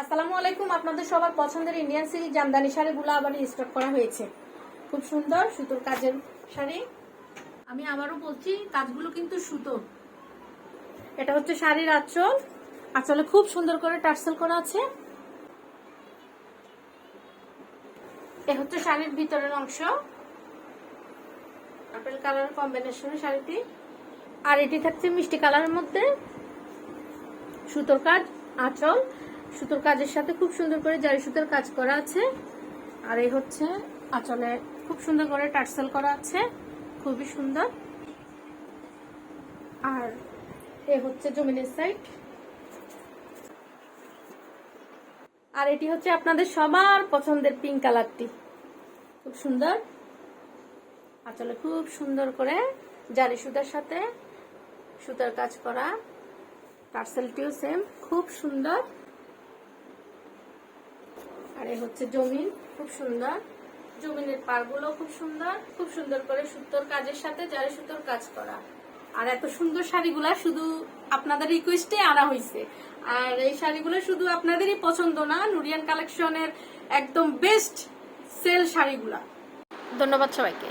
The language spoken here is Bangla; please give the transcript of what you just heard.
আসসালামু আলাইকুম। আপনাদের সবার পছন্দের ইন্ডিয়ান সিল্ক জামদানি শাড়িগুলো আবার স্টক করা হয়েছে। খুব সুন্দর সুতোর কাজের শাড়ি। আমি আবারও বলছি, কাজগুলো কিন্তু সুতোর এটা হচ্ছে শাড়ির আঁচল। আঁচলে খুব সুন্দর করে টার্সেল করা আছে। এ হচ্ছে শাড়ির ভিতরের অংশ। আপেল কালার কম্বিনেশনের শাড়িটি। আর এটি থাকছে মিষ্টি কালারের মধ্যে। সুতোর কাজ, আঁচল। সুতোর কাজের সাথে খুব সুন্দর করে জারি সুতোর কাজ করা আছে। আর এই হচ্ছে আঁচলে খুব সুন্দর করে টার্সেল করা আছে। খুবই সুন্দর। আর এ হচ্ছে জমিনের সাইড আর এটি হচ্ছে আপনাদের সবার পছন্দের পিঙ্ক কালারটি খুব সুন্দর। আঁচলে খুব সুন্দর করে জারি সুতার সাথে সুতার কাজ করা। টার্সেলটিও সেম খুব সুন্দর। আর এই হচ্ছে জমিন, খুব সুন্দর। জমিনের পারগুলো খুব সুন্দর খুব সুন্দর করে সুতোর কাজের সাথে জারি সুতোর কাজ করা। আর এত সুন্দর শাড়িগুলা শুধু আপনাদের রিকোয়েস্টে আনা হয়েছে আর এই শাড়িগুলো শুধু আপনাদেরই পছন্দ না, নুরিয়ান কালেকশনের একদম বেস্ট সেল শাড়িগুলা। ধন্যবাদ সবাইকে।